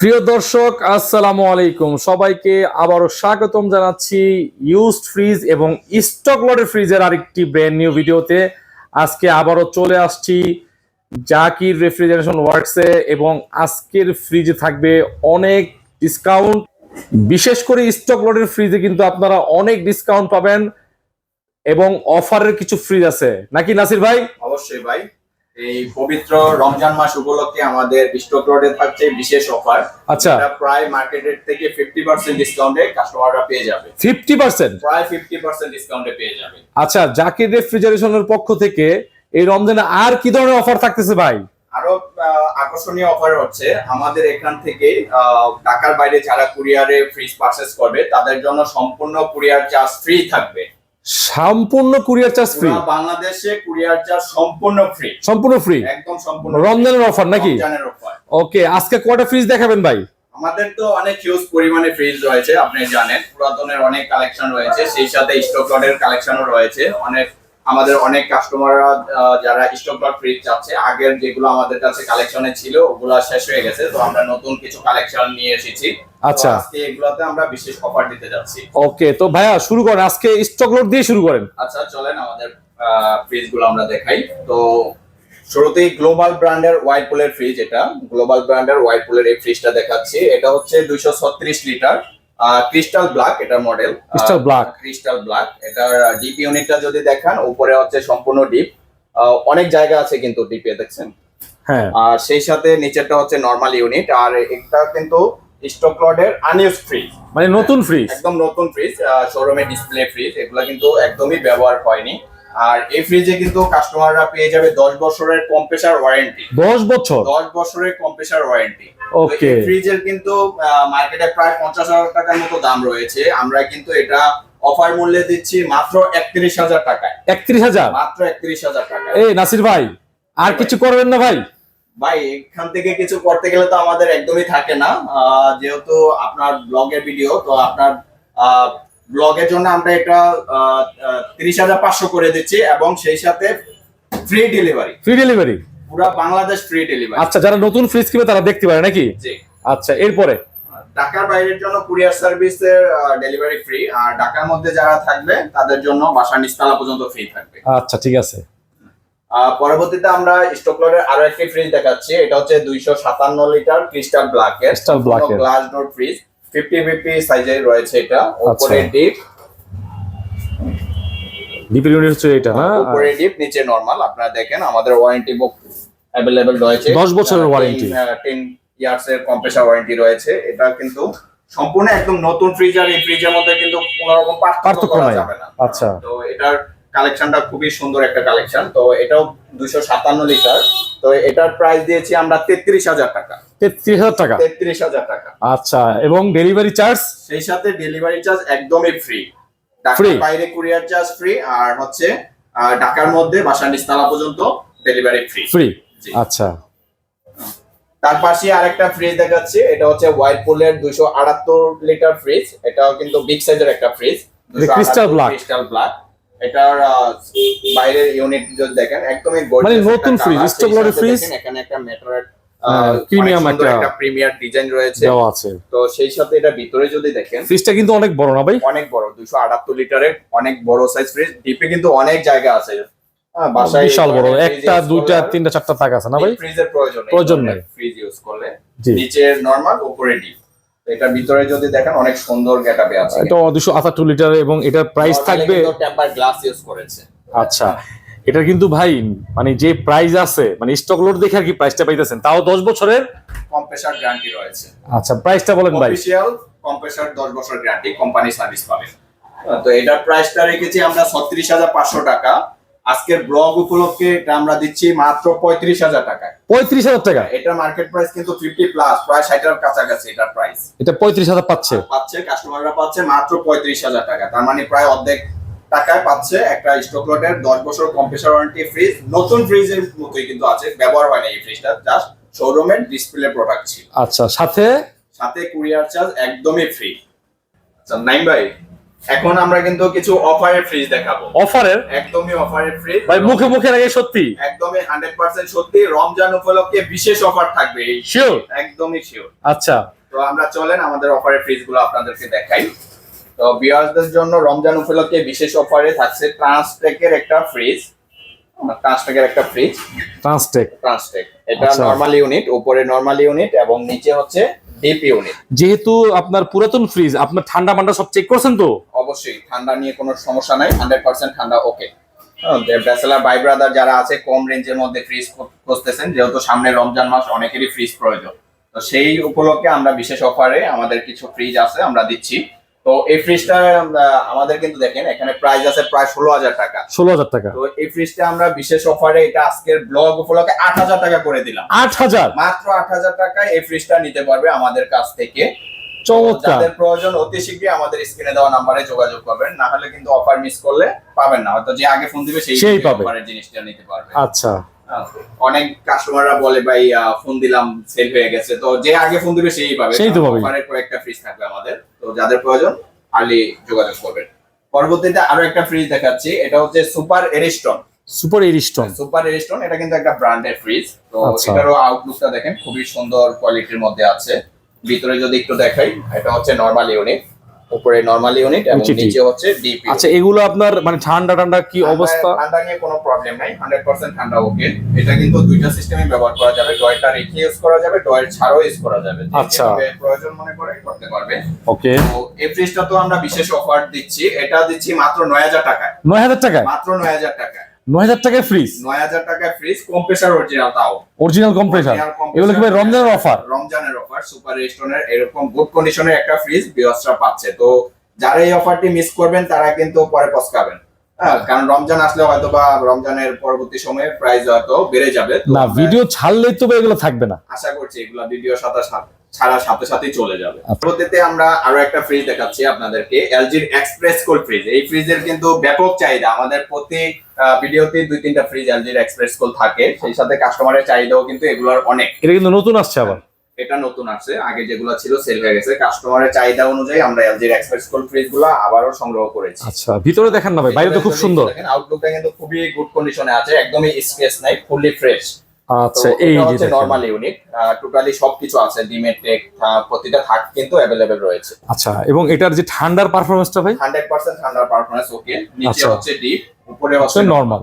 প্রিয় দর্শক, আসসালামু আলাইকুম। সবাইকে আবারও স্বাগতম জানাচ্ছি ইউজড ফ্রিজ এবং স্টক লটের ফ্রিজের আরেকটি ব্র্যান্ড নিউ ভিডিওতে আজকে আবারও চলে আসছি জাকির রেফ্রিজারেশন ওয়ার্কসে এবং আজকের ফ্রিজে থাকবে অনেক ডিসকাউন্ট বিশেষ করে স্টক লটের ফ্রিজে কিন্তু আপনারা অনেক ডিসকাউন্ট পাবেন এবং অফারের কিছু ফ্রিজ আছে। নাকি নাসির ভাই? অবশ্যই ভাই। এই পবিত্র রমজান মাস উপলক্ষে আমাদের স্টক রোডে থাকছে বিশেষ অফার। আচ্ছা। প্রায় মার্কেটের থেকে ফিফটি পার্সেন্ট ডিসকাউন্টে কাস্টমাররা পেয়ে যাবে। Fifty percent? প্রায় ফিফটি পার্সেন্ট ডিসকাউন্টে পেয়ে যাবে। আচ্ছা জাকির রেফ্রিজারেশনের পক্ষ থেকে এই রমজানে আর কি ধরনের অফার থাকতেছে ভাই? আরও আকর্ষণীয় অফার হচ্ছে আমাদের এখান থেকে ঢাকার বাইরে যারা কুরিয়ারে ফ্রিজ পারচেস করবে তাদের জন্য সম্পূর্ণ কুরিয়ার চার্জ ফ্রি থাকবে। সম্পূর্ণ কুরিয়ার চার্জ ফ্রি বাংলাদেশে কুরিয়ার চার্জ সম্পূর্ণ ফ্রি সম্পূর্ণ ফ্রি একদম সম্পূর্ণ রমজানের অফার নাকি? ওকে আজকে কয়টা ফ্রিজ দেখাবেন ভাই? আমাদের তো অনেক হিউজ পরিমাণে ফ্রিজ রয়েছে আপনি জানেন। পুরাতনের অনেক কালেকশন রয়েছে সেই সাথে স্টক লটের কালেকশনও রয়েছে। অনেক আমাদের অনেক কাস্টমাররা যারা স্টক লট ফ্রিজ চাচ্ছে আগের যেগুলো আমাদের কাছে কালেকশনে ছিল ওগুলা শেষ হয়ে গেছে। তো আমরা নতুন কিছু কালেকশন নিয়ে এসেছি। আচ্ছা। আজকে এগুলোতে আমরা বিশেষ অফার দিতে যাচ্ছি। ওকে তো ভাইয়া শুরু করেন। আজকে স্টক লোড দিয়ে শুরু করেন। আচ্ছা চলেন আমাদের ফ্রিজগুলো আমরা দেখাই। তো শুরুতেই গ্লোবাল ব্র্যান্ডের হোয়াইট পুলের ফ্রিজ এটা। গ্লোবাল ব্র্যান্ডের হোয়াইট পুলের এই ফ্রিজটা দেখাচ্ছি। এটা হচ্ছে দুইশো ছত্রিশ লিটার। ক্রিস্টাল ব্ল্যাক এটা model Crystal black। Crystal black এটার ডিপ ইউনিটটা যদি দেখান উপরে হচ্ছে সম্পূর্ণ ডিপ অনেক জায়গা আছে কিন্তু ডিপে দেখছেন? হ্যাঁ। আর সেই সাথে নিচেরটা হচ্ছে নর্মাল ইউনিট আর এটা কিন্তু স্টক লটের আনইউজ ফ্রিজ মানে নতুন ফ্রিজ একদম নতুন ফ্রিজ শোরুমে ডিসপ্লে ফ্রিজ এগুলো কিন্তু একদমই ব্যবহার হয়নি। আর এই ফ্রিজে কিন্তু কাস্টমাররা পেয়ে যাবে দশ বছরের কম্প্রেসার ওয়ারেন্টি দশ বছর? দশ বছরের কম্প্রেসার ওয়ারেন্টি ওকে এই ফ্রিজের কিন্তু মার্কেটে প্রায় পঞ্চাশ হাজার টাকার মতো দাম রয়েছে। আমরা কিন্তু এটা অফার মূল্যে দিচ্ছি মাত্র একত্রিশ হাজার টাকায়। একত্রিশ হাজার? মাত্র একত্রিশ হাজার টাকায়। এই নাসির ভাই আর কিছু করবেন না ভাই? ভাই এখান থেকে কিছু করতে গেলে তো আমাদের একদমই থাকে না। যেহেতু আপনার ব্লগের ভিডিও তো আপনার ব্লগের জন্য আমরা এটা তিরিশ হাজার পাঁচশো করে দিচ্ছি এবং সেই সাথে ফ্রি ডেলিভারি ফ্রি ডেলিভারি পুরো বাংলাদেশ ফ্রি ডেলিভারি আচ্ছা যারা নতুন ফ্রিজ কিনবে তারা দেখতে পারে নাকি? আচ্ছা এরপরে? ঢাকার বাইরের জন্য কুরিয়ার সার্ভিসের ডেলিভারি ফ্রি আর ঢাকার মধ্যে যারা থাকবে তাদের জন্য বাসার নিস্তালা পর্যন্ত ফ্রি থাকবে। আচ্ছা ঠিক আছে। পরবর্তীতে আমরা স্টকলরের আরও একটি ফ্রিজ দেখাচ্ছি এটা হচ্ছে দুইশো সাতান্ন litre crystal black Crystal black glass door fridge fifty fifty সাইজের রয়েছে এটা উপরে আচ্ছা। ডিপ ডিপের ইউনিট হচ্ছে এটা হ্যাঁ উপরে ডিপ নিচে নরমাল আপনারা দেখেন আমাদের ওয়ারেন্টি বুক অ্যাভেলেবেল রয়েছে। 10 বছরের warranty। টেন ইয়ার্স এর কম্প্রেসার ওয়ারেন্টি রয়েছে। এটা কিন্তু সম্পূর্ণ একদম নতুন ফ্রিজ আর এই ফ্রিজের মধ্যে কিন্তু কোনো রকম পার্থক্য করা যাবে না। আচ্ছা। তো এটার কালেকশনটা খুবই সুন্দর একটা কালেকশন। তো এটাও দুইশো সাতান্ন লিটার। তো এটার প্রাইস দিয়েছি আমরা তেত্রিশ হাজার টাকা। তেত্রিশ হাজার টাকা? তেত্রিশ হাজার টাকা। আচ্ছা এবং ডেলিভারি চার্জ সেই সাথে ডেলিভারি চার্জ একদমই ফ্রি ঢাকার বাইরে কুরিয়ার চার্জ ফ্রি আর হচ্ছে ঢাকার মধ্যে বাসার নিস্তালা পর্যন্ত ডেলিভারি ফ্রি ফ্রি আচ্ছা। তার পাশে আরেকটা ফ্রিজ দেখাচ্ছি এটা হচ্ছে ওয়াইপুলের দুশো আটাত্তর লিটার ফ্রিজ এটাও কিন্তু বিগ সাইজের একটা fridge crystal black। Crystal black এটার বাইরের ইউনিট যদি দেখেন একদমই মানে নতুন সাথে fridge। দেখেন এখানে একটা মেটারের হ্যাঁ, premium একটা- প্রিমিয়ার ডিজাইন রয়েছে। দেওয়া আছে। তো সেই সাথে এটা ভিতরে যদি দেখেন ফ্রিজটা কিন্তু অনেক বড় না ভাই? অনেক বড় দুশো আটাত্তর লিটারের অনেক বড় সাইজ ফ্রিজ ডিপে কিন্তু অনেক জায়গা আছে। হ্যাঁ, বিশাল বড়। একটা দুইটা তিনটা চারটা তাক আছে না ভাই? ফ্রিজের প্রয়োজন প্রয়োজন নাই। ফ্রিজ ইউজ করলে জি। নিচে নরমাল উপরে ডিপ এটার ভিতরে যদি দেখেন অনেক সুন্দর গেটাপে আছে। এটা দুশো আটাত্তর লিটার এবং এটার প্রাইস থাকবে টেম্পার গ্লাস ইউজ করেছে। আচ্ছা। এটা কিন্তু ভাই মানে যে প্রাইস আছে মানে স্টক লোড দেখে আর কি প্রাইসটা পাইতেছেন তাও দশ বছরের? কম্প্রেসার গ্যারান্টি রয়েছে। আচ্ছা প্রাইসটা বলেন ভাই। অফিসিয়াল কম্প্রেসার 10 বছর গ্যারান্টি কোম্পানি সার্ভিস পাবেন। তো এটার প্রাইসটা রেখেছি আমরা 36500 টাকা। আজকের ব্লগ উপলক্ষে এটা আমরা দিচ্ছি মাত্র 35000 টাকায়। পঁয়ত্রিশ হাজার টাকা? এটা মার্কেট প্রাইস কিন্তু 50 প্লাস প্রায় 60 এর কাছাকাছি এটার প্রাইস এটা পঁয়ত্রিশ হাজার পাচ্ছে। পাচ্ছে কাস্টমাররা পাচ্ছে মাত্র 35000 টাকা। তার মানে প্রায় অর্ধেক টাকায় পাচ্ছে একটা স্টক লটের 10 বছর কম্প্রেসার ওয়ারেন্টি ফ্রিজ নতুন ফ্রিজের মতোই কিন্তু আছে ব্যবহার হয় না এই ফ্রিজটা জাস্ট শোরুমের ডিসপ্লে প্রোডাক্ট ছিল। আচ্ছা সাথে? সাথে কুরিয়ার চার্জ একদমই ফ্রি আচ্ছা নাইম ভাই এখন আমরা কিন্তু কিছু অফারের ফ্রিজ দেখাবো। অফারের একদমই অফারের ফ্রিজ ভাই মুখে মুখে লাগে সত্যি? একদমই হান্ড্রেড পার্সেন্ট সত্যি। রমজান উপলক্ষে বিশেষ অফার থাকবে এই। শিওর একদমই শিওর আচ্ছা। তো আমরা চলেন আমাদের অফারের ফ্রিজগুলো আপনাদেরকে দেখাই। তো বিয়ার্সদের জন্য রমজান উপলক্ষে বিশেশ অফারে থাকছে ট্রান্সটেকের একটা ফ্রিজ ট্রান্সটেকের একটা ফ্রিজ ট্রান্সটেক ট্রান্সটেক এটা আচ্ছা। নরমাল ইউনিট উপরে নরমাল ইউনিট এবং নিচে হচ্ছে যেহেতু আপনার পুরাতন ফ্রিজ আপনার ঠান্ডা মান্ডা সব চেক করছেন তো? অবশ্যই ঠান্ডা নিয়ে কোনো সমস্যা নাই হান্ড্রেড পার্সেন্ট ঠান্ডা ওকে ব্যাচেলার বাই ব্রাদার যারা আছে কম রেঞ্জের মধ্যে ফ্রিজ খুঁজতেছেন যেহেতু সামনে রমজান মাস অনেকেরই ফ্রিজ প্রয়োজন। তো সেই উপলক্ষে আমরা বিশেষ অফারে আমাদের কিছু ফ্রিজ আছে আমরা দিচ্ছি। তো এই ফ্রিজটা আমাদের কিন্তু দেখেন এখানে প্রাইস আছে প্রায় ষোলো হাজার টাকা। ষোলো হাজার টাকা। তো এই ফ্রিজটা আমরা বিশেষ অফারে এটা আজকের ব্লগ উপলক্ষে আট হাজার টাকা করে দিলাম। আট হাজার? মাত্র আট হাজার টাকায় এই ফ্রিজটা নিতে পারবে আমাদের কাছ থেকে। চমৎকার। যাদের প্রয়োজন অতি শীঘ্রই আমাদের স্ক্রিনে দেওয়া নাম্বারে যোগাযোগ করবেন। না হলে কিন্তু অফার মিস করলে পাবেন না। হয়তো যে আগে ফোন দিবে সেই সেই পাবে। জিনিসটা নিতে পারবে। আচ্ছা। হ্যাঁ, অনেক কাস্টমাররা বলে ভাই ফোন দিলাম সেল হয়ে গেছে। তো যে আগে ফোন দিবে সেই পাবে। সেই তো পাবে। অফারের কয়েকটা ফ্রিজ থাকবে আমাদের। তো যাদের প্রয়োজন আর্লি যোগাযোগ করবেন। পরবর্তীতে আরও একটা ফ্রিজ দেখাচ্ছি এটা হচ্ছে super Ariston super Ariston super Ariston এটা কিন্তু একটা ব্র্যান্ডের ফ্রিজ তো আচ্ছা। এটারও আউটলুকটা দেখেন খুবই সুন্দর কোয়ালিটির মধ্যে আছে। ভিতরে যদি একটু দেখাই এটা হচ্ছে নরমাল ইউনিট উপরে নরমাল ইউনিট এবং নিচে হচ্ছে ডিপ আচ্ছা এগুলো আপনার মানে ঠান্ডা ঠান্ডা কি অবস্থা? ঠান্ডা নিয়ে কোনো প্রবলেম নাই হান্ড্রেড পার্সেন্ট ঠান্ডা ওকে এটা কিন্তু দুইটা সিস্টেমে ব্যবহার করা যাবে। ডয়েরটা রেখে ইউজ করা যাবে ডয়ের ছাড়াও ইউজ করা যাবে। আচ্ছা। প্রয়োজন মনে করে করতে পারবে। ওকে তো এই ফ্রিজটা তো আমরা বিশেষ অফার দিচ্ছি। এটা দিচ্ছি মাত্র নয় হাজার টাকায়। নয় হাজার টাকায়? মাত্র নয় হাজার টাকায়। নয় হাজার টাকায় ফ্রিজ নয় হাজার টাকায় ফ্রিজ কম্প্রেসার অরিজিনাল তাও অরিজিনাল কম্প্রেসার এগুলো কি ভাই রমজানের অফার রমজানের অফার সুপার রেস্টনের এরকম গুড কন্ডিশনের একটা ফ্রিজ বিয়সরা পাচ্ছে। তো যারা এই অফারটি মিস করবেন তারা কিন্তু পরে পস্কাবেন হ্যাঁ কারণ রমজান আসলে হয়তো বা রমজানের পরবর্তী সময়ে প্রাইস হয়তো বেড়ে যাবে। না ভিডিও ছাড়লেই তো এগুলো থাকবে না। আশা করছি এগুলা ভিডিও সাথে সাথে ছাড়ার সাথে সাথেই চলে যাবে। আচ্ছা। পরবর্তীতে আমরা আরও একটা ফ্রিজ দেখাচ্ছি আপনাদেরকে এলজির এক্সপ্রেস কোল্ড ফ্রিজ এই ফ্রিজের কিন্তু ব্যাপক চাহিদা। আমাদের প্রতি ভিডিওতে দুই তিনটা ফ্রিজ এলজির এক্সপ্রেস কোল থাকে। সেই সাথে কাস্টমারের চাহিদাও কিন্তু এগুলোর অনেক। এটা কিন্তু নতুন আসছে আবার। এটা নতুন আসছে। আগে যেগুলো ছিল সেল হয়ে গেছে। কাস্টমারের চাহিদা অনুযায়ী আমরা এলজির এক্সপ্রেস কোল ফ্রিজগুলো আবারও সংগ্রহ করেছি। আচ্ছা ভিতরে দেখেন না ভাই। বাইরে তো খুব সুন্দর। দেখেন আউটলুকটা কিন্তু খুবই গুড কন্ডিশনে আছে। একদমই স্পেস নাই ফুললি ফ্রেশ আচ্ছা এই যে নরমাল ইউনিট টোটালি সবকিছু আছে ডিমের টেক প্রতিটা থাক কিন্তু অ্যাভেলেবেল রয়েছে। আচ্ছা এবং এটার যে ঠান্ডার পারফরমেন্সটা ভাই? হান্ড্রেড পার্সেন্ট ঠান্ডার পারফরমেন্স ওকে নিচে আচ্ছা। হচ্ছে ডিপ উপরে হচ্ছে নর্মাল।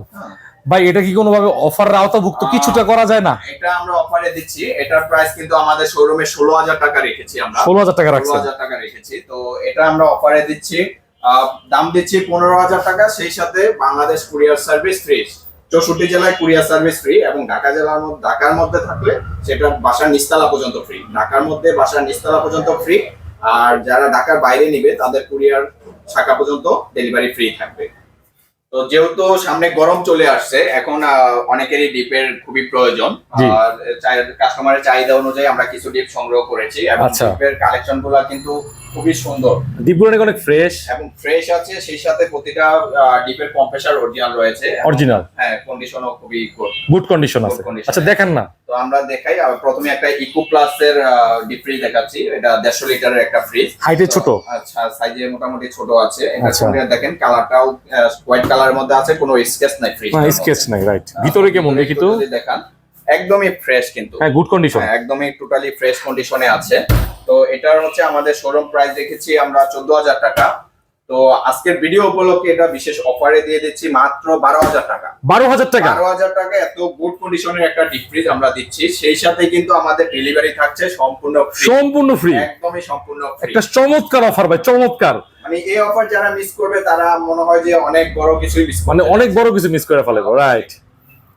ভাই এটা কি কোনোভাবে অফার আওতাভুক্ত? কিছুটা করা যায় না? এটা আমরা অফারে দিচ্ছি। এটার প্রাইস কিন্তু আমাদের শোরুমে ষোলো হাজার টাকা রেখেছি আমরা। ষোলো হাজার টাকা ষোলো রাখছেন হাজার টাকা রেখেছি। তো এটা আমরা অফারে দিচ্ছি। দাম দিচ্ছি পনেরো হাজার টাকা। সেই সাথে বাংলাদেশ কুরিয়ার সার্ভিস ফ্রি চৌষট্টি জেলায় কুরিয়ার সার্ভিস ফ্রি এবং ঢাকা জেলার মধ্যে ঢাকার মধ্যে থাকলে সেটা বাসার নিস্তালা পর্যন্ত ফ্রি ঢাকার মধ্যে বাসার নিস্তালা পর্যন্ত ফ্রি আর যারা ঢাকার বাইরে নিবে, তাদের কুরিয়ার শাখা পর্যন্ত ডেলিভারি ফ্রি থাকবে। তো যেহেতু সামনে গরম চলে আসছে এখন অনেকেরই ডিপের খুবই প্রয়োজন। কাস্টমারের চাহিদা অনুযায়ী আমরা কিছু ডিপ সংগ্রহ করেছি এবং আচ্ছা। ডিপের কালেকশনগুলা কিন্তু খুবই সুন্দর। দীপুরানিক অনেক ফ্রেশ এবং ফ্রেশ আছে সেই সাথে প্রতিটা ডিপের কম্প্রেসার অরিজিনাল রয়েছে। অরিজিনাল হ্যাঁ কন্ডিশনও খুবই গুড কন্ডিশন আছে। আচ্ছা দেখেন না। তো আমরা দেখাই প্রথমে একটা ইকো প্লাস এর ডিপ ফ্রিজ দেখাচ্ছি। এটা দেড়শো লিটারের একটা ফ্রিজ হাইটে ছোট? আচ্ছা সাইজে মোটামুটি ছোট আছে। এটা আচ্ছা। দেখেন কালারটাও হোয়াইট কালারের মধ্যে আছে কোনো স্কেচ নাই ফ্রিজ না স্কেচ নাই রাইট ভিতরে কেমন দেখি তো দেখান একদমই ফ্রেশ কিন্তু। হ্যাঁ গুড কন্ডিশন হ্যাঁ, একদমই টোটালি ফ্রেশ কন্ডিশনে আছে। তো এটার হচ্ছে আমাদের শোরুম প্রাইস দেখেছি আমরা চোদ্দ হাজার টাকা। তো আজকের ভিডিও উপলক্ষে এটা বিশেষ অফারে দিয়ে দিচ্ছি মাত্র বারো হাজার টাকা। বারো হাজার টাকা? বারো হাজার টাকা এত গুড কন্ডিশনের একটা ডিপ ফ্রিজ আমরা দিচ্ছি। সেই সাথে কিন্তু আমাদের ডেলিভারি থাকছে সম্পূর্ণ সম্পূর্ণ ফ্রি একদমই সম্পূর্ণ ফ্রি একটা চমৎকার অফার ভাই চমৎকার। মানে এই অফার যারা মিস করবে তারা মনে হয় যে অনেক বড় কিছুই মিস মানে অনেক বড় কিছু মিস করে ফেলে রাইট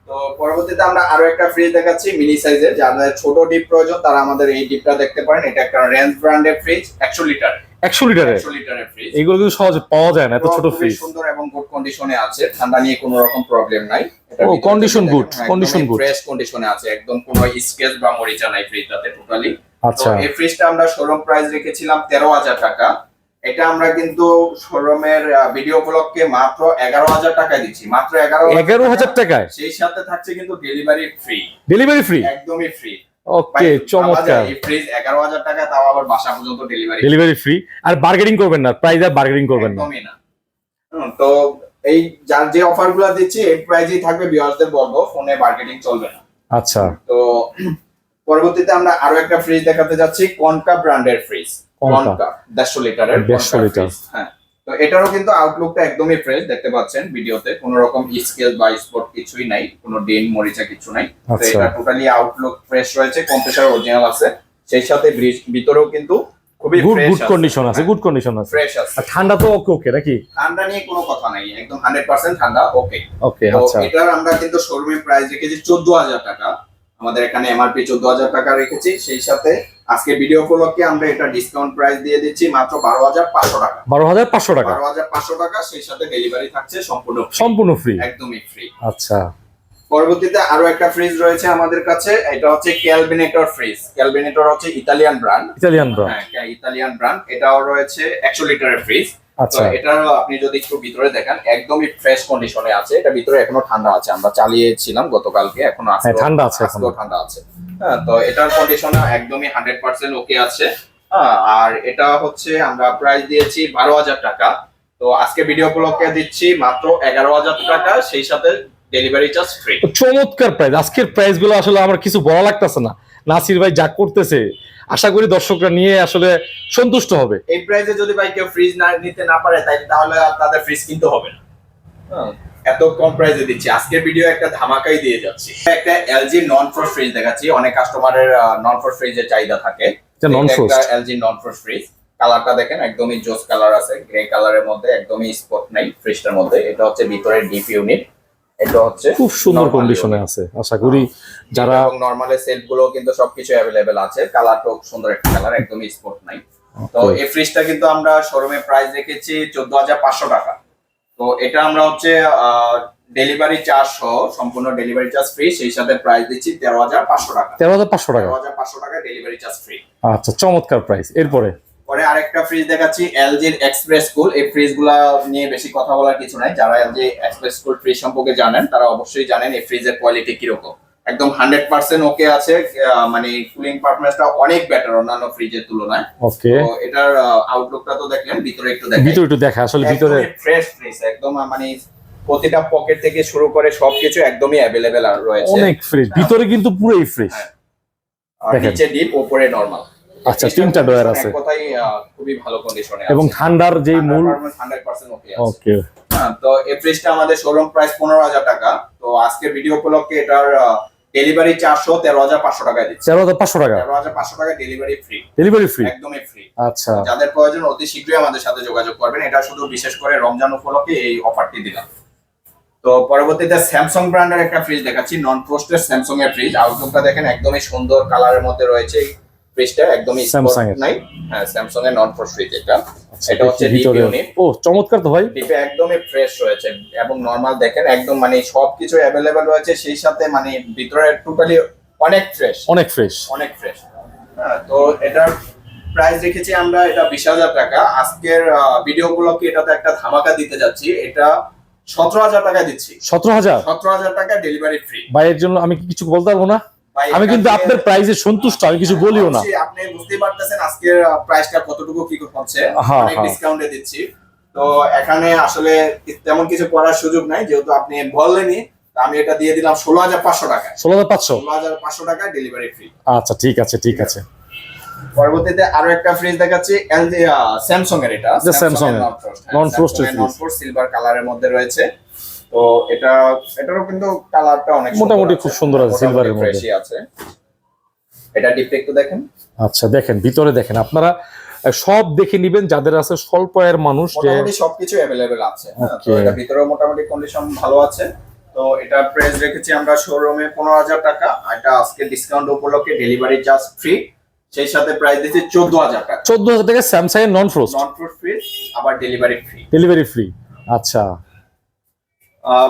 তো পরবর্তীতে আমরা আরও একটা ফ্রিজ দেখাচ্ছি মিনি সাইজের যাদের ছোট ডিপ প্রয়োজন তারা আমাদের এই ডিপটা দেখতে পারেন। এটা একটা রেঞ্জ ব্র্যান্ডের ফ্রিজ একশো লিটার একশো লিটারের একশো লিটারের ফ্রিজ এইগুলো কিন্তু সহজে পাওয়া যায় না এত ছোট ফ্রিজ সুন্দর এবং গুড কন্ডিশনে আছে। ঠান্ডা নিয়ে কোনো রকম প্রবলেম নাই। ও, condition good, condition good. Fresh কন্ডিশনে আছে। একদম কোনো স্কেচ বা মরিচা নাই ফ্রিজটাতে টোটালি আচ্ছা। এই ফ্রিজটা আমরা শোরুম প্রাইস রেখেছিলাম তেরো হাজার টাকা। এটা আমরা কিন্তু শোরুমের ভিডিও উপলক্ষে মাত্র এগারো হাজার টাকায় দিচ্ছি। মাত্র এগারো এগারো হাজার টাকায়? সেই সাথে থাকছে কিন্তু ডেলিভারি ফ্রি ডেলিভারি ফ্রি একদমই ফ্রি ওকে চমৎকার। ফ্রিজ এগারো হাজার টাকা তাও আবার বাসা পর্যন্ত ডেলিভারি ডেলিভারি ফ্রি আর বার্গেনিং করবেন না প্রাইস আর বার্গেনিং করবেন না। একদমই না। হুম, তো এই যার যে অফারগুলা দিচ্ছি এই প্রাইজেই থাকবে বিয়ার্সদের বলব ফোনে মার্কেটিং চলবে না। আচ্ছা। তো পরবর্তীতে আমরা আরও একটা ফ্রিজ দেখাতে যাচ্ছি কনকা ব্র্যান্ডের ফ্রিজ দেড়শো লিটারের 150 লিটার। হ্যাঁ। তো এটারও কিন্তু আউটলুকটা একদমই ফ্রেশ দেখতে পাচ্ছেন ভিডিওতে। কোনো রকম স্কেল বা স্পট কিছুই নাই কোনো ডেন মরিচা কিছু নাই। তো আচ্ছা। এটা টোটালি আউটলুক ফ্রেশ রয়েছে কম্প্রেসার অরিজিনাল আছে। সেই সাথে ভিতরেও কিন্তু খুবই গুড গুড কন্ডিশন আছে। গুড কন্ডিশন আছে। ফ্রেশ আছে। ঠান্ডা তো ওকে ওকে নাকি? ঠান্ডা নিয়ে কোনো কথা নাই একদম হান্ড্রেড পার্সেন্ট ঠান্ডা ওকে ওকে আচ্ছা। এটার আমরা কিন্তু শোরুমে প্রাইস রেখেছি চোদ্দ হাজার টাকা। আমাদের এখানে এমআরপি চোদ্দ হাজার টাকা রেখেছি। সেই সাথে আজকে ভিডিও উপলক্ষে আমরা এটা ডিসকাউন্ট প্রাইস দিয়ে দিচ্ছি মাত্র বারো হাজার পাঁচশো টাকা। বারো হাজার পাঁচশো টাকা? বারো হাজার পাঁচশো টাকা সেই সাথে ডেলিভারি থাকছে সম্পূর্ণ সম্পূর্ণ ফ্রি একদমই ফ্রি আচ্ছা। পরবর্তীতে আরও একটা ফ্রিজ রয়েছে আমাদের কাছে এটা হচ্ছে ক্যালবিনেটর ফ্রিজ ক্যালবিনেটর হচ্ছে ইতালিয়ান ব্র্যান্ড ইতালিয়ান ব্রা হ্যাঁ ইতালিয়ান ব্র্যান্ড এটাও রয়েছে একশো লিটারের ফ্রিজ আচ্ছা। এটার আপনি যদি একটু ভিতরে দেখেন একদমই ফ্রেশ কন্ডিশনে আছে। এটা ভিতরে এখনও ঠান্ডা আছে। আমরা চালিয়েছিলাম গতকালকে এখনও হ্যাঁ, আজকেও- ঠান্ডা আছে এখনও। ঠান্ডা আছে। হ্যাঁ তো এটার কন্ডিশন একদমই হান্ড্রেড পার্সেন্ট ওকে আছে। হ্যাঁ, আর এটা হচ্ছে আমরা প্রাইস দিয়েছি বারো হাজার টাকা। তো আজকে ভিডিও উপলক্ষে দিচ্ছি মাত্র এগারো হাজার টাকা সেই সাথে ডেলিভারি চার্জ ফ্রি চমৎকার প্রাইস আজকের প্রাইসগুলো আসলে আমার কিছু বলা লাগতেছে না। নাসির ভাই যা করতেছে। আশা করি দর্শকরা নিয়ে আসলে সন্তুষ্ট হবে। এই প্রাইসে যদি ভাই কেউ ফ্রিজ না নিতে না পারে তাই তাহলে তাদের ফ্রিজ কিনতে হবে না। হ্যাঁ, এত কম প্রাইসে দিচ্ছি। আজকের ভিডিও একটা ধামাকাই দিয়ে যাচ্ছি। একটা এলজি নন ফ্রোস্ট ফ্রিজ দেখাচ্ছি। অনেক কাস্টমারের নন ফ্রোস্ট ফ্রিজের চাহিদা থাকে। এটা non-frost। এলজি নন ফ্রোস্ট ফ্রিজ কালারটা দেখেন একদমই জোস কালার আছে গ্রে কালারের মধ্যে একদমই স্পট নাই ফ্রিজটার মধ্যে। এটা হচ্ছে ভিতরে ডিপ ইউনিট এটা হচ্ছে খুব সুন্দর কন্ডিশনে আছে আশা করি যারা এবং নরমালের সেটগুলো কিন্তু সবকিছু অ্যাভেলেবেল আছে। কালারটাও সুন্দর একটা কালার একদমই স্পট নাই। তো এই ফ্রিজটা কিন্তু আমরা শোরুমে প্রাইস রেখেছি চোদ্দ হাজার পাঁচশো টাকা। তো এটা আমরা হচ্ছে ডেলিভারি চার্জ সহ সম্পূর্ণ ডেলিভারি চার্জ ফ্রি সেই সাথে প্রাইস দিচ্ছি তেরো হাজার পাঁচশো টাকা। তেরো হাজার পাঁচশো টাকা। তেরো হাজার পাঁচশো টাকা ডেলিভারি চার্জ ফ্রি আচ্ছা চমৎকার প্রাইস এরপরে? পরে আরেকটা ফ্রিজ দেখাচ্ছি এলজির এক্সপ্রেস কুল এই ফ্রিজগুলা নিয়ে বেশি কথা বলার কিছু নাই। যারা এলজি এক্সপ্রেস কুল ফ্রিজ সম্পর্কে জানেন তারা অবশ্যই জানেন এই ফ্রিজের কোয়ালিটি কীরকম। একদম হান্ড্রেড পার্সেন্ট ওকে আছে মানে কুলিং পারফরমেন্সটা অনেক বেটার অন্যান্য ফ্রিজের তুলনায়। ওকে তো এটার আউটলুকটা তো দেখলেন ভিতরে একটু দেখেন ভিতরে একটু দেখা আসলে ভিতরে ফ্রেশ ফ্রিজ একদম মানে প্রতিটা পকেট থেকে শুরু করে সবকিছু একদমই অ্যাভেলেবেল রয়েছে। অনেক ফ্রেশ ভিতরে কিন্তু পুরোই ফ্রেশ আর নিচে ডিপ উপরে নরমাল আচ্ছা, তিনটা ডয়ার আছে। কথাই খুবই ভালো কন্ডিশনে আছে এবং ঠান্ডার যেই মূল হান্ড্রেড পার্সেন্ট ওকে আছে। ওকে হ্যাঁ, তো এই ফ্রিজটা আমাদের শোরুম প্রাইস পনেরো হাজার টাকা। তো আজকে ভিডিও উপলক্ষে এটার ডেলিভারি চারশো তেরো হাজার পাঁচশো টাকায় দিচ্ছে। তেরো হাজার পাঁচশো টাকা? তেরো হাজার পাঁচশো টাকা ডেলিভারি ফ্রি ডেলিভারি ফ্রি একদমই ফ্রি আচ্ছা। যাদের প্রয়োজন অতি শীঘ্রই আমাদের সাথে যোগাযোগ করবেন। এটা শুধু বিশেষ করে রমজান উপলক্ষে এই অফারটি দিলাম। তো পরবর্তীতে স্যামসাং ব্র্যান্ডের একটা ফ্রিজ দেখাচ্ছি। নন ফ্রোস্টেড স্যামসাং এর ফ্রিজ আউটলুকটা দেখেন একদমই সুন্দর কালারের মধ্যে রয়েছে। ফ্রিজটা একদমই Samsung এর। নাই। হ্যাঁ স্যামসাং এর নন ফ্রোস্ট ফ্রিজ এটা। আচ্ছা, এটা হচ্ছে ভিতরে ইউনিট ও চমৎকার তো ভাই। ডিপে একদমই ফ্রেশ রয়েছে এবং নর্মাল দেখেন একদম মানে সবকিছু অ্যাভেলেবেল রয়েছে সেই সাথে মানে ভিতরে টোটালি অনেক ফ্রেশ অনেক ফ্রেশ অনেক ফ্রেশ তো এটার প্রাইস রেখেছি আমরা এটা বিশ হাজার টাকা। আজকের ভিডিও গুলোকে এটাতে একটা ধামাকা দিতে যাচ্ছি? এটা সতেরো হাজার টাকা দিচ্ছি। সতেরো হাজার? সতেরো হাজার টাকা ডেলিভারি ফ্রি ভাইয়ের জন্য আমি কি কিছু বলতে পারব না? আমি কিন্তু আপনার প্রাইসে সন্তুষ্ট আমি কিছু বলিও না। আপনি বুঝতেই পারতেছেন আজকের প্রাইসটা কতটুকু কি হচ্ছে হ্যাঁ, অনেক হ্যাঁ। ডিসকাউন্টে দিচ্ছি। তো এখানে আসলে তেমন কিছু করার সুযোগ নাই যেহেতু আপনি বললেনই আমি এটা দিয়ে দিলাম ষোলো হাজার পাঁচশো টাকা ষোলো হাজার পাঁচশো? ষোলো হাজার পাঁচশো টাকা ডেলিভারি ফ্রি আচ্ছা ঠিক আছে ঠিক আছে। পরবর্তীতে আরও একটা ফ্রিজ দেখাচ্ছি এলজি স্যামসাং এর এটা। যে Samsung এর। নন। ফ্রোস্ট সিলভার কালারের মধ্যে রয়েছে। তো এটা এটারও কিন্তু কালারটা অনেক মোটামুটি খুব সুন্দর আছে, এর মধ্যে। আছে। এটা একটু দেখেন। আচ্ছা দেখেন ভিতরে দেখেন আপনারা সব দেখে নিবেন যাদের আছে স্বল্প আয়ের মানুষ যে সবকিছু আছে। হ্যাঁ, তো এটা ভিতরেও মোটামুটি কন্ডিশন ভালো আছে। তো এটা প্রাইস রেখেছি আমরা শোরুমে পনেরো হাজার টাকা। আর এটা আজকে ডিসকাউন্ট উপলক্ষে ডেলিভারি চার্জ ফ্রি সেই সাথে প্রাইস দিচ্ছি চোদ্দ হাজার টাকা। চোদ্দ হাজার টাকা স্যামসাং এর নন ফ্রোস্ট নন ফ্রি আবার ডেলিভারি ফ্রি ডেলিভারি ফ্রি আচ্ছা।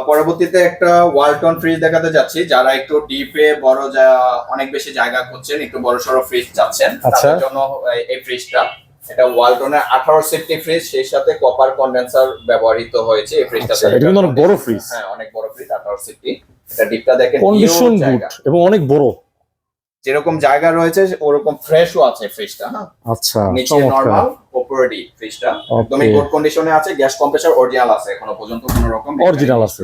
পরবর্তীতে একটা ওয়ালটন ফ্রিজ দেখাতে যাচ্ছি যারা একটু ডিপে বড় যা- অনেক বেশি জায়গা করছেন একটু বড় সড়ো ফ্রিজ চাচ্ছেন আচ্ছা। তাদের জন্য এই- ফ্রিজটা এটা ওয়ালটনের আঠারো সেফটি ফ্রিজ সেই সাথে কপার কন্ডেন্সার ব্যবহৃত হয়েছে এই ফ্রিজটাতে আচ্ছা, এটা কিন্তু অনেক বড় ফ্রিজ হ্যাঁ অনেক বড় ফ্রিজ আঠারো সেফটি এটা ডিপটা দেখেন ভীষণ গুড এবং অনেক বড়। যেরকম জায়গা রয়েছে ওরকম ফ্রেশও আছে ফ্রিজটা হ্যাঁ? আচ্ছা নিচে নরমাল উপরে ডিপ ফ্রিজটা একদমই গুড কন্ডিশনে আছে গ্যাস কম্প্রেসার অরিজিনাল আছে এখনও পর্যন্ত কোনো রকম Original আছে।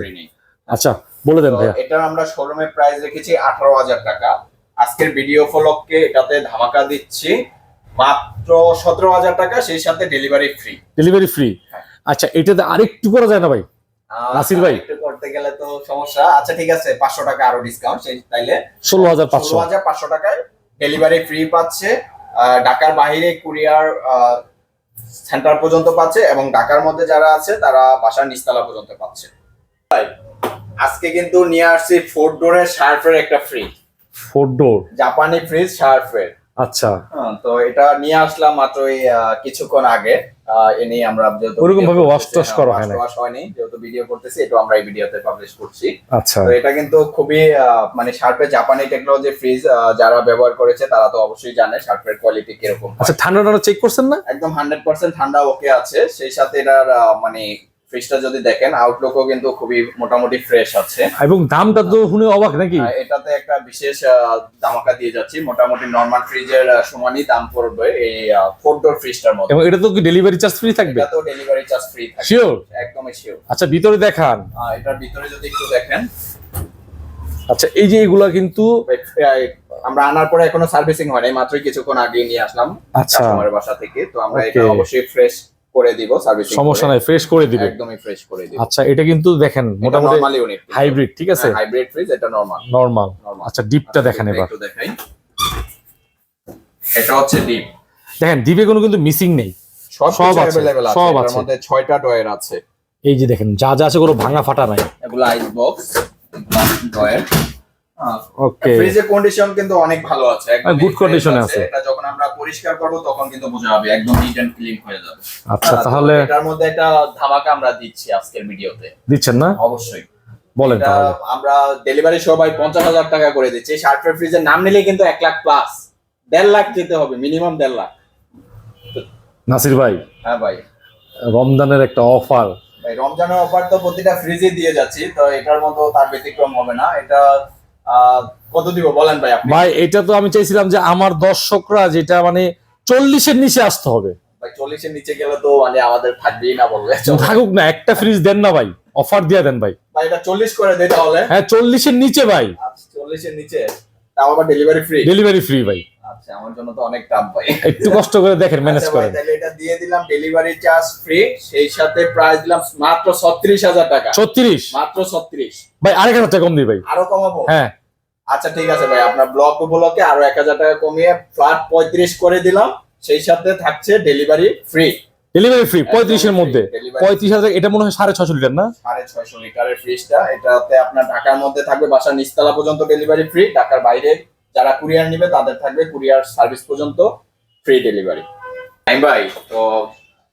আচ্ছা বলে দেন তো ভাইয়া। এটার আমরা শোরুমে প্রাইস রেখেছি আঠারো হাজার টাকা। আজকের ভিডিও উপলক্ষে এটাতে ধামাকা দিচ্ছি মাত্র সতেরো হাজার টাকা সেই সাথে ডেলিভারি ফ্রি ডেলিভারি ফ্রি। আচ্ছা এটাতে আরেকটু করা যায় না ভাই? নাসির ভাই। করতে গেলে তো সমস্যা। আচ্ছা ঠিক আছে পাঁচশো টাকা আরও ডিসকাউন্ট সেই তাইলে। ষোলো হাজার পাঁচশো। হাজার পাঁচশো টাকায় ডেলিভারি ফ্রি পাচ্ছে ঢাকার বাইরে কুরিয়ার সেন্টার পর্যন্ত পাচ্ছে এবং ঢাকার মধ্যে যারা আছে তারা বাসার নিচতলা পর্যন্ত পাচ্ছে। আজকে কিন্তু নিয়ে আসছি ফোর ডোরের শার্ফের একটা ফ্রিজ ফোর ডোর জাপানি ফ্রিজ শার্ফের আচ্ছা। হ্যাঁ, তো এটা নিয়ে আসলাম মাত্র এই আহ, কিছুক্ষণ আগে। আহ, এ নিয়ে আমরা যেহেতু ওরকম ভাবে ওয়াশ টস করা হয় না ওয়াশ হয়নি যেহেতু ভিডিও করতেছি এটা আমরা এই ভিডিওতে পাবলিশ করছি। আচ্ছা। তো এটা কিন্তু খুবই আহ, মানে শার্পের জাপানি টেকনোলজি ফ্রিজ যারা ব্যবহার করেছে তারা তো অবশ্যই জানে শার্পের কোয়ালিটি কীরকম। আচ্ছা ঠান্ডা ঠান্ডা চেক করছেন না? একদম হান্ড্রেড পার্সেন্ট ঠান্ডা ওকে আছে। সেই সাথে এটার মানে ফ্রিজটা যদি দেখেন আউটলুকও কিন্তু খুবই মোটামুটি ফ্রেশ আছে। এবং দামটা তো শুনে অবাক নাকি? এটাতে একটা বিশেষ ধামাকা দিয়ে যাচ্ছি। মোটামুটি নর্মাল ফ্রিজের সমানই দাম পড়বে এই ফোর ডোর ফ্রিজটার মধ্যে। এবং এটা তো কি ডেলিভারি চার্জ ফ্রি থাকবে? এটাতেও ডেলিভারি চার্জ ফ্রি থাকবে। শিওর একদমই শিওর আচ্ছা ভিতরে দেখান। এটার ভিতরে যদি একটু দেখেন। আচ্ছা এই যে এগুলা কিন্তু আমরা আনার পরে এখনও সার্ভিসিং হয় নাই মাত্রই কিছুক্ষণ আগে নিয়ে আসলাম আচ্ছা। কাস্টমারের বাসা থেকে। তো আমরা এটা অবশ্যই ফ্রেশ করে দিব সার্ভিসিং সমস্যা নাই ফ্রেশ করে দিবে। একদমই ফ্রেশ করে দিব। আচ্ছা এটা কিন্তু দেখেন মোটামুটি নরমাল ইউনিট হাইব্রিড ঠিক আছে? হাইব্রিড ফ্রিজ এটা নরমাল নরমাল আচ্ছা ডিপটা দেখেন এবার। একটু দেখাই। এটা হচ্ছে ডিপ দেখেন ডিপে কোনো কিন্তু মিসিং নেই। সব সব আছে, সব আছে। মধ্যে ছয়টা ডয়ার আছে। এই যে দেখেন যা যা আছে কোনো ভাঙা ফাটা নাই। এগুলো আইস বক্স ডয়ার ওকে ফ্রিজের কন্ডিশন কিন্তু অনেক ভালো আছে একদম হ্যাঁ, good condition এ আছে। এটা যখন আমরা পরিষ্কার করব তখন কিন্তু বোঝা যাবে একদম নিট এন্ড ক্লিন হয়ে যাবে। আচ্ছা হ্যাঁ, তাহলে এটার মধ্যে একটা ধামাকা আমরা দিচ্ছি আজকের ভিডিওতে। দিচ্ছেন না? অবশ্যই। বলেন তাহলে। আমরা ডেলিভারি সবাই পঞ্চাশ হাজার টাকা করে দিচ্ছি। শার্টের ফ্রিজের নাম নিলে কিন্তু এক লাখ প্লাস দেড় লাখ দিতে হবে মিনিমাম দেড় লাখ। নাসির ভাই হ্যাঁ ভাই। রমজানের একটা অফার ভাই রমজানের অফার তো প্রতিটা ফ্রিজে দিয়ে যাচ্ছি তো এটার মতো তার ব্যতিক্রম হবে না। এটা কত দিব বলেন ভাই আপনি? ভাই এটা তো আমি চাইছিলাম যে আমার দর্শকরা যেটা মানে চল্লিশের নিচে আসতে হবে। ভাই চল্লিশের নিচে গেলে তো মানে আমাদের থাকবেই না বলবে থাকুক না একটা ফ্রিজ দেন না ভাই অফার দিয়ে দেন ভাই। ভাই এটা চল্লিশ করে দেয় তাহলে। হ্যাঁ চল্লিশের নিচে ভাই। আচ্ছা চল্লিশের নিচে? তাও আবার ডেলিভারি ফ্রি ডেলিভারি ফ্রি ভাই। আচ্ছা আমার জন্য তো অনেক টাফ ভাই। একটু কষ্ট করে দেখেন ম্যানেজ আচ্ছা করেন। তাহলে এটা দিয়ে দিলাম ডেলিভারি চার্জ ফ্রি সেই সাথে প্রাইস দিলাম মাত্র ছত্রিশ হাজার টাকা। ছত্রিশ? মাত্র ছত্রিশ। ভাই আরেক হাজার টাকা কম দিই ভাই। আরও কমাবো? হ্যাঁ। আচ্ছা ঠিক আছে ভাই আপনার ব্লক উপলক্ষে আরও এক হাজার টাকা কমিয়ে ফ্ল্যাট পঁয়ত্রিশ করে দিলাম সেই সাথে থাকছে ডেলিভারি ফ্রি ডেলিভারি ফ্রি পঁয়ত্রিশের মধ্যে পঁয়ত্রিশ হাজার এটা মনে হয় সাড়ে ছশো লিটার না সাড়ে ছয়শো লিটারের ফ্রিজটা এটাতে আপনার ঢাকার মধ্যে থাকবে বাসার নিচতলা পর্যন্ত ডেলিভারি ফ্রি ঢাকার বাইরে যারা কুরিয়ার নিবে তাদের থাকবে কুরিয়ার সার্ভিস পর্যন্ত ফ্রি ডেলিভারি ভাই তো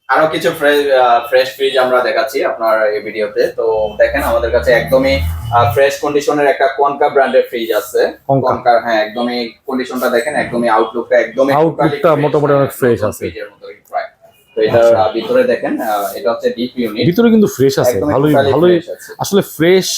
আরও কিছু ফ্রেশ ফ্রেশ ফ্রিজ আমরা দেখাচ্ছি আপনার এই ভিডিওতে তো দেখেন আমাদের কাছে একদমই ফ্রেশ কন্ডিশনের একটা কোনকা ব্র্যান্ডের ফ্রিজ আছে। কোনকার হ্যাঁ একদমই কন্ডিশনটা দেখেন একদমই আউটলুকটা একদমই fresh, মোটামুটি অনেক নতুন আছে। এর মতোই প্রায়। তো এটার আচ্ছা। ভিতরে দেখেন এটা হচ্ছে ডিপ ইউনিট ভিতরে কিন্তু ফ্রেশ আছে ভালোই ভালোই আসলে ফ্রেশ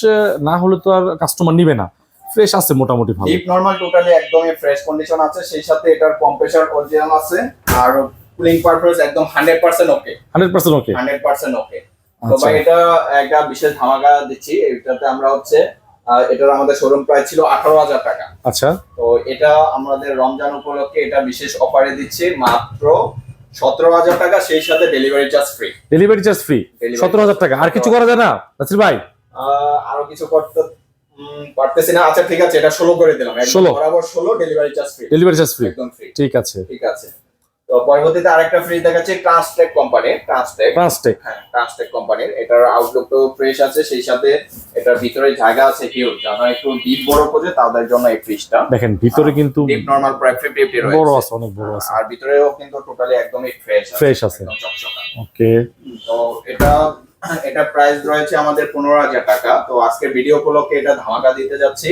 না হলে তো আর কাস্টমার নিবে না। ফ্রেশ আছে মোটামুটি ভালো। ডিপ নরমাল টোটালি একদমই ফ্রেশ কন্ডিশন আছে। সেই সাথে এটার কম্প্রেসার অরিজিনাল আছে। আর কুলিং পারপাস একদম hundred percent okay hundred percent okay hundred percent okay তো আচ্ছা। ভাই এটা একটা বিশেষ ধামাকা দিচ্ছি। এটাতে আমরা হচ্ছে এটার আমাদের শোরুম প্রাইস ছিল আঠারো হাজার টাকা। আচ্ছা। তো এটা আমাদের রমজান উপলক্ষে এটা বিশেষ অফারে দিচ্ছি। মাত্র সতেরো হাজার টাকা সেই সাথে delivery charge free delivery charge free সতেরো হাজার টাকা। আর কিছু করা যায় না নাসির ভাই? আরও কিছু করতে পারতেছি না। আচ্ছা ঠিক আছে এটা ষোলো করে দিলাম। ষোলো। 16 বরাবর ষোলো delivery charge free delivery charge free একদম ফ্রি ঠিক আছে। ঠিক আছে। তো পরবর্তীতে আরেকটা ফ্রিজ দেখাচ্ছি ট্রান্সটেক কোম্পানির ট্রান্সটেক ট্রান্সটেক হ্যাঁ ট্রান্সটেক কোম্পানির এটার আউটলুক তো ফ্রেশ আছে সেই সাথে এটার ভিতরে জায়গা আছে হিউজ যারা একটু ডিপ বড় খোঁজে তাদের জন্য এই ফ্রিজটা দেখেন ভিতরে কিন্তু ডিপ নরমাল প্রায় ফিফটি ফিফটি বড় আছে অনেক বড় আছে। আর ভিতরেও কিন্তু টোটালি একদমই ফ্রেশ আছে। একদম চকচকা। ওকে। তো এটা এটা প্রাইস রয়েছে আমাদের পনেরো হাজার টাকা। তো আজকে ভিডিও উপলক্ষে এটা ধামাকা দিতে যাচ্ছি।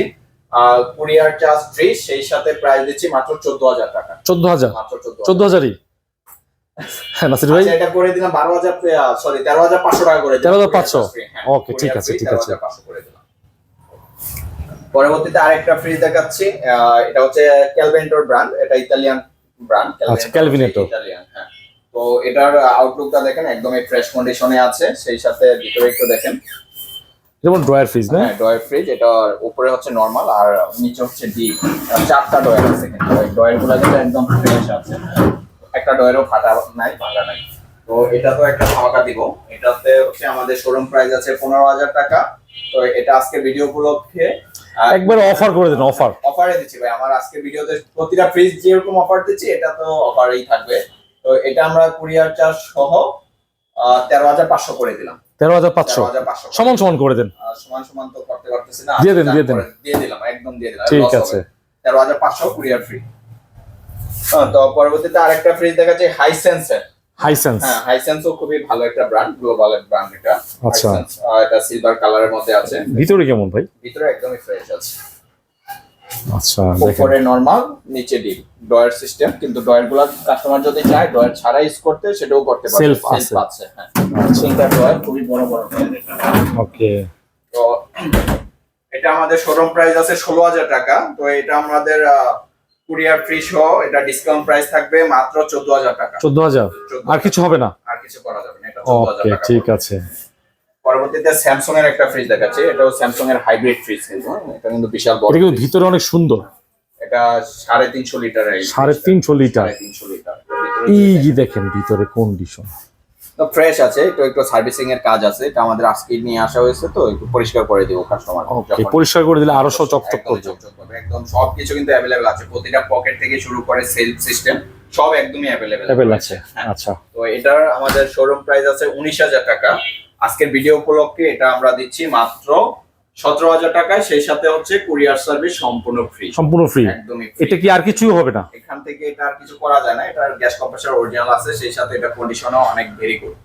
কুরিয়ার চার্জ ফ্রি সেই সাথে প্রাইস দিচ্ছি মাত্র চোদ্দ হাজার টাকা। চোদ্দ হাজার মাত্র চোদ্দ হাজারই হ্যাঁ নাসির ভাই। আচ্ছা, এটা করে দিলাম বারো হাজার সরি তেরো হাজার পাঁচশো টাকা করে দিলাম। 13,500 হ্যাঁ, Okay, ঠিক আছে, ঠিক আছে। 13,500 করে দিলাম। পরবর্তীতে আরেকটা ফ্রিজ দেখাচ্ছি এটা হচ্ছে ক্যালভেন্টোর ব্র্যান্ড এটা ইতালিয়ান ব্র্যান্ড আচ্ছা। ইতালিয়ান হ্যাঁ। তো এটার আউটলুকটা দেখেন একদমই ফ্রেশ কন্ডিশনে আছে সেই সাথে ভিতরে একটু দেখেন। যেমন ড্রয়ার ফ্রিজ না? হ্যাঁ ডয়ার ফ্রিজ এটা উপরে হচ্ছে নরমাল আর নিচে হচ্ছে ডিপ চারটা ডয়ার আছে কিন্তু ওই ডয়ারগুলো কিন্তু একদম ফ্রেশ আছে। একটা ডয়ারও ফাটা নাই ভাঙা নাই। তো এটা তো একটা ধামাকা দিব। এটাতে হচ্ছে আমাদের শোরুম প্রাইস আছে পনেরো হাজার টাকা। তো এটা আজকে ভিডিও উপলক্ষে একবার অফার করে দেন অফার অফারে দিচ্ছি ভাই। আমার আজকে ভিডিওতে প্রতিটা ফ্রিজ যেরকম অফার দিচ্ছি এটা তো অফারেই থাকবে। তো এটা আমরা কুরিয়ার চার্জ সহ তেরো হাজার পাঁচশো করে দিলাম। তেরো হাজার পাঁচশো। সমান সমান করে দেন। সমান সমান তো করতে পারতেছি না। দিয়ে দেন, দিয়ে দেন। দিয়ে দিলাম একদম দিয়ে দিলাম। ঠিক আছে। তেরো হাজার পাঁচশো কুরিয়ার ফ্রি তো পরবর্তীতে আরেকটা ফ্রিজ দেখা যাচ্ছে হাই সেন্সের হাই হাইসেন্স হ্যাঁ হাইসেন্সও খুবই ভালো একটা ব্র্যান্ড গ্লোবাল ব্র্যান্ড এটা। আচ্ছা। এটা সিলভার কালারের মধ্যে আছে। ভিতরে কেমন ভাই? ভিতরে একদমই ফ্রেশ আছে। আচ্ছা উপরে নরমাল নিচে ডিপ। ডয়ার সিস্টেম কিন্তু ডয়ারগুলা কাস্টমার যদি চায় ডয়ার ছাড়া ইউজ করতে সেটাও করতে Self Self আছে। আছে হ্যাঁ। তিনটা ডয়ার খুবই বড় বড় ওকে তো এটা আমাদের শোরুম প্রাইস আছে ষোলো হাজার টাকা। তো এটা আমাদের কুরিয়ার ফ্রি সহ এটা ডিসকাউন্ট প্রাইস থাকবে মাত্র চোদ্দ হাজার টাকা। চোদ্দ হাজার? 14,000 আর কিছু হবে না? আর কিছু করা যাবে না এটা চোদ্দ হাজার ঠিক আছে। পরবর্তীতে স্যামসাং এর একটা ফ্রিজ দেখাচ্ছি। এটাও স্যামসাং এর হাইব্রিড ফ্রিজ কিন্তু হ্যাঁ, এটা কিন্তু বিশাল বড় এটা কিন্তু ভিতরে অনেক সুন্দর। এটা সাড়ে তিনশো লিটার সাড়ে তিনশো লিটার। তিনশো লিটার। এই যে দেখেন ভিতরে কন্ডিশন ফ্রেশ আছে একটু একটু সার্ভিসিং এর কাজ আছে এটা আমাদের আজকে নিয়ে আসা হয়েছে তো একটু পরিষ্কার করে দিব কাস্টমার ওকে পরিষ্কার করে দিলে আরও সব চকচক করবে। একদম সবকিছু কিন্তু অ্যাভেলেবেল আছে প্রতিটা পকেট থেকে শুরু করে সেলফ সিস্টেম সব একদমই অ্যাভেলেবেল অ্যাভেল আছে। আচ্ছা। তো এটার আমাদের শোরুম প্রাইস আছে উনিশ হাজার টাকা। আজকের ভিডিও উপলক্ষে এটা আমরা দিচ্ছি মাত্র সতেরো হাজার টাকায় সেই সাথে হচ্ছে কুরিয়ার সার্ভিস সম্পূর্ণ ফ্রি সম্পূর্ণ ফ্রি একদমই এটা কি আর কিছু হবে না? এখান থেকে এটা আর কিছু করা যায় না এটা গ্যাস কম্প্রেসার অরিজিনাল আছে সেই সাথে এটা কন্ডিশনও অনেক ভেরি গুড